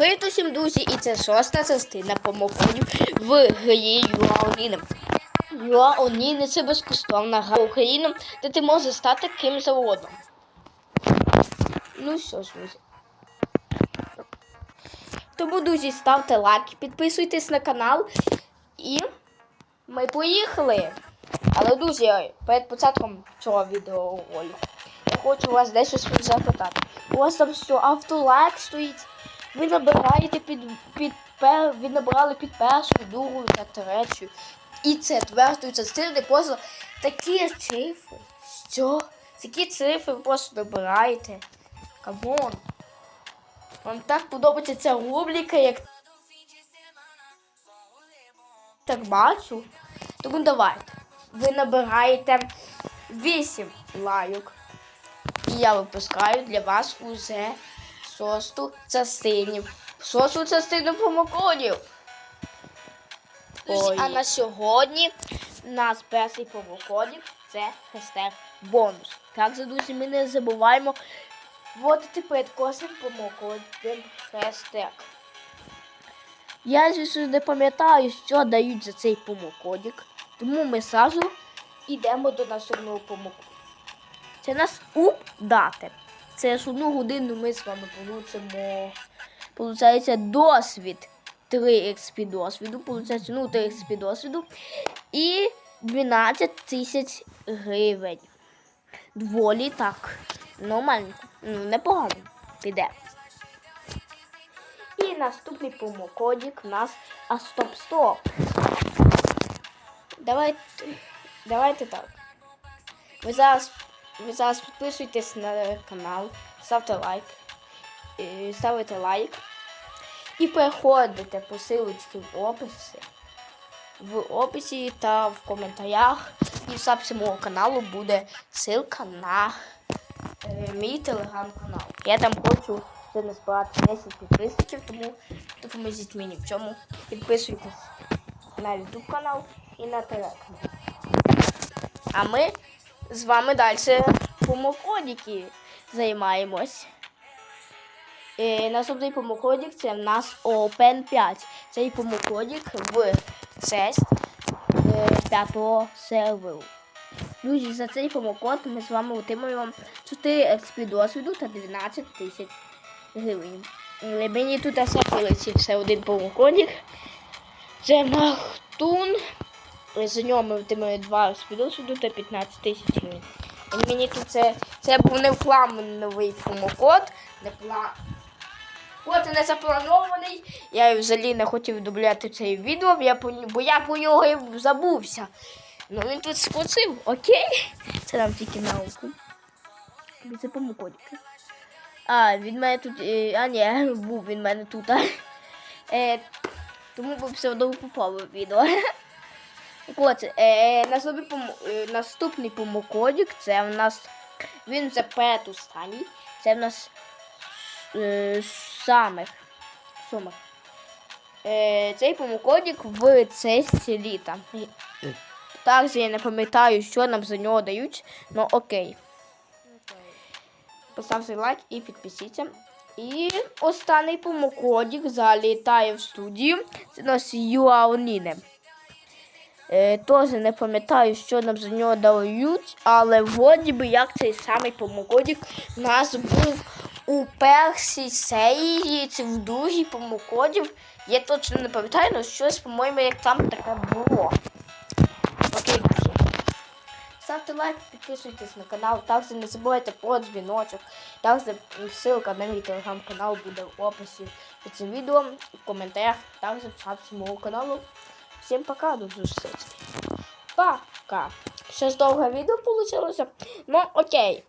Привіт усім, друзі, і це шоста частина помоконів в грі Юаоніни. Юаоніни це безкоштовна гра Україну, де ти можеш стати ким завгодно. Ну що ж, друзі. Тому, друзі, ставте лайк, підписуйтесь на канал і ми поїхали. Але, друзі, перед початком цього відеоролику я хочу вас дещо запитати. У вас там що автолайк стоїть? Ви набираєте під, під пер, ви набрали під першу, другу та третю. І це четверту частину просто такі цифри. Що? Такі цифри ви просто набираєте. Камон. Вам так подобається ця рубрика, як так бачу. Тому давайте. Ви набираєте 8 лайок. І я випускаю для вас уже шосту частину. Шосту частину промокодів. Ой. А на сьогодні у нас перший промокодів це хештег бонус. Так, друзі, ми не забуваємо вводити перед кожним промокодом хештег. Я звісно не пам'ятаю, що дають за цей промокодик, тому ми зразу йдемо до наступного промокоду. Це нас упдати. Це ж одну годину ми з вами получимо. Получається досвід. 3 XP досвіду, получається, ну 3 XP досвіду. І 12 тисяч гривень. Доволі так. Нормально. Ну, непогано. Піде. І наступний промокодик у нас а стоп стоп. Давайте, давайте так. Ви зараз, ви зараз підписуйтесь на канал, ставте лайк, е, ставите лайк і переходите по силочці в описі. В описі та в коментарях і в шапці мого каналу буде ссылка на е, мій телеграм-канал. Я там хочу вже назбирати 10 підписників, тому допоможіть мені в цьому. Підписуйтесь на YouTube канал і на телеграм. А ми з вами далі помокодики займаємось. Е, наступний помокодик це в нас Open 5. Цей помокодик в честь е, п'ятого серверу. Друзі, за цей помокод ми з вами отримуємо 4 XP досвіду та 12 тисяч гривень. Е, Мені тут все полетівся один помокодик. Це Махтун. За нього ми отримали 2 XP досвіду та 15 тисяч гривень. Мені тут це, це був не новий промокод, не пла... От не запланований. Я взагалі не хотів дубляти цей відео, я по, бо я по нього забувся. Ну він тут скоцив, окей. Це нам тільки науку. Це помокодики. А, він мене тут. е, А, ні, був він мене тут. Е, тому би все одно попав в відео. От, е, наступний, помо- е, наступний помокодик, це в нас. Він вже передостанній. Це в нас е, самих. Сумах. Е, цей помокодик в честь літа. Також я не пам'ятаю, що нам за нього дають, ну окей. Поставте лайк і підпишіться. І останній помокодик залітає в студію. Це у нас Юаоніне. Е, Теж не пам'ятаю, що нам за нього дають, але вроді би як цей самий помокодик у нас був у першій серії, чи в другій помокодів. Я точно не пам'ятаю, але щось, по-моєму, як там таке було. Окей, друзі. Ставте лайк, підписуйтесь на канал, також не забувайте про дзвіночок. Також ссылка на мій телеграм-канал буде в описі під цим відео, в коментарях, також в шапці мого каналу. Всім пока, до зустрічі. Пока. ж довге відео вийшло. Ну, окей.